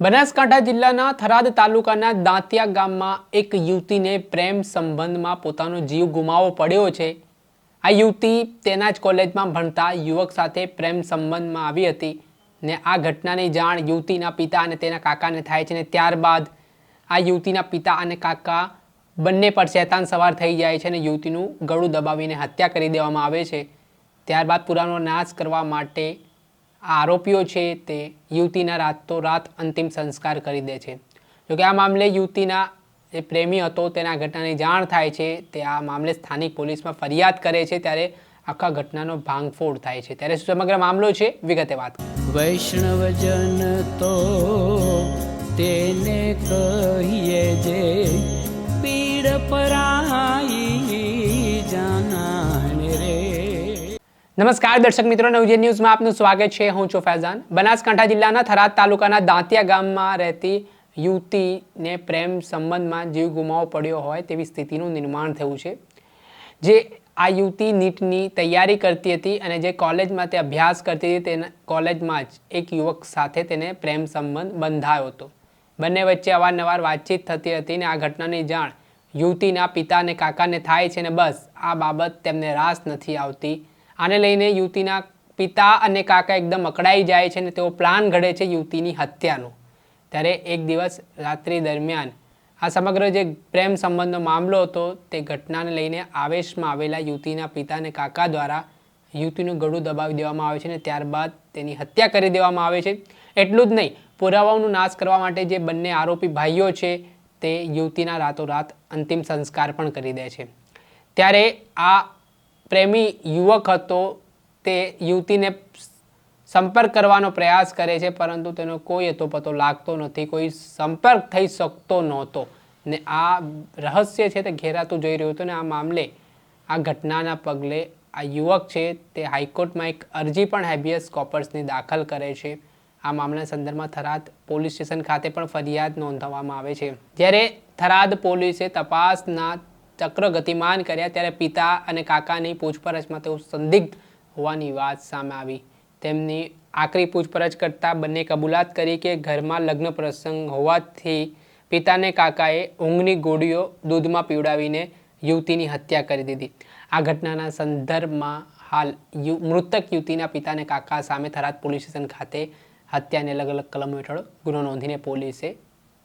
બનાસકાંઠા જિલ્લાના થરાદ તાલુકાના દાંતિયા ગામમાં એક યુવતીને પ્રેમ સંબંધમાં પોતાનો જીવ ગુમાવવો પડ્યો છે. આ યુવતી તેના જ કોલેજમાં ભણતા યુવક સાથે પ્રેમ સંબંધમાં આવી હતી ને આ ઘટનાની જાણ યુવતીના પિતા અને તેના કાકાને થાય છે ને ત્યારબાદ આ યુવતીના પિતા અને કાકા બંને પર શેતાન સવાર થઈ જાય છે અને યુવતીનું ગળું દબાવીને હત્યા કરી દેવામાં આવે છે. ત્યારબાદ પુરાનો નાશ કરવા માટે આરોપીઓ છે તે યુવતીના રાતોરાત અંતિમ સંસ્કાર કરી દે છે જોકે આ મામલે યુવતીના જે પ્રેમી હતો તેના ઘટનાની જાણ થાય છે, તે આ મામલે સ્થાનિક પોલીસમાં ફરિયાદ કરે છે ત્યારે આખા ઘટનાનો ભાંગફોડ થાય છે ત્યારે સમગ્ર મામલો છે, વિગતે વાત. વૈષ્ણવજન તો તેને કહીએ જે પીડ પરાઈ નમસ્કાર દર્શક મિત્રો, નવજે ન્યૂઝમાં આપનું સ્વાગત છે. હું છું ફૈઝાન. બનાસકાંઠા જિલ્લાના થરાદ તાલુકાના દાંતિયા ગામમાં રહેતી યુવતીને પ્રેમ સંબંધમાં જીવ ગુમાવો પડ્યો હોય તેવી સ્થિતિનું નિર્માણ થયું છે. જે આ યુવતી નીટની તૈયારી કરતી હતી અને જે કોલેજમાં તે અભ્યાસ કરતી હતી, તેના કોલેજમાં જ એક યુવક સાથે તેને પ્રેમ સંબંધ બંધાયો હતો. બંને વચ્ચે અવારનવાર વાતચીત થતી હતી ને આ ઘટનાની જાણ યુવતીના પિતા અને કાકાને થાય છે ને બસ આ બાબત તેમને રાસ નથી આવતી. આને લઈને યુવતીના પિતા અને કાકા એકદમ અકળાઈ જાય છે ને તેઓ પ્લાન ઘડે છે યુવતીની હત્યાનો. ત્યારે એક દિવસ રાત્રિ દરમિયાન આ સમગ્ર જે પ્રેમ સંબંધનો મામલો હતો તે ઘટનાને લઈને આવેશમાં આવેલા યુવતીના પિતા અને કાકા દ્વારા યુવતીનું ગળું દબાવી દેવામાં આવે છે અને ત્યારબાદ તેની હત્યા કરી દેવામાં આવે છે. એટલું જ નહીં, પુરાવાઓનો નાશ કરવા માટે જે બંને આરોપી ભાઈઓ છે તે યુવતીના રાતોરાત અંતિમ સંસ્કાર પણ કરી દે છે. ત્યારે આ પ્રેમી યુવક હતો, તે યુવતીને સંપર્ક કરવાનો પ્રયાસ કરે છે, પરંતુ તેનો કોઈ હતો પતો લાગતો નથી, કોઈ સંપર્ક થઈ શકતો નહોતો. ને આ રહસ્ય છે તે ઘેરાતું જઈ રહ્યું હતું ને આ મામલે, આ ઘટનાના પગલે આ યુવક છે તે હાઈકોર્ટમાં એક અરજી પણ હેબિયસ કોપર્સની દાખલ કરે છે. આ મામલા સંદર્ભમાં થરાદ પોલીસ સ્ટેશન ખાતે પણ ફરિયાદ નોંધવામાં આવે છે. જ્યારે થરાદ પોલીસે તપાસના ચક્ર ગતિમાન કર્યા ત્યારે પિતા અને કાકાની પૂછપરછમાં તેઓ સંદિગ્ધ હોવાની વાત સામે આવી. તેમની આકરી પૂછપરછ કરતાં બંને કબૂલાત કરી કે ઘરમાં લગ્ન પ્રસંગ હોવાથી પિતાને કાકાએ ઊંઘની ગોળીઓ દૂધમાં પીવડાવીને યુવતીની હત્યા કરી દીધી. આ ઘટનાના સંદર્ભમાં હાલ યુ, મૃતક યુવતીના પિતાને કાકા સામે થરાદ પોલીસ સ્ટેશન ખાતે હત્યાને અલગ અલગ કલમો હેઠળ ગુનો નોંધીને પોલીસે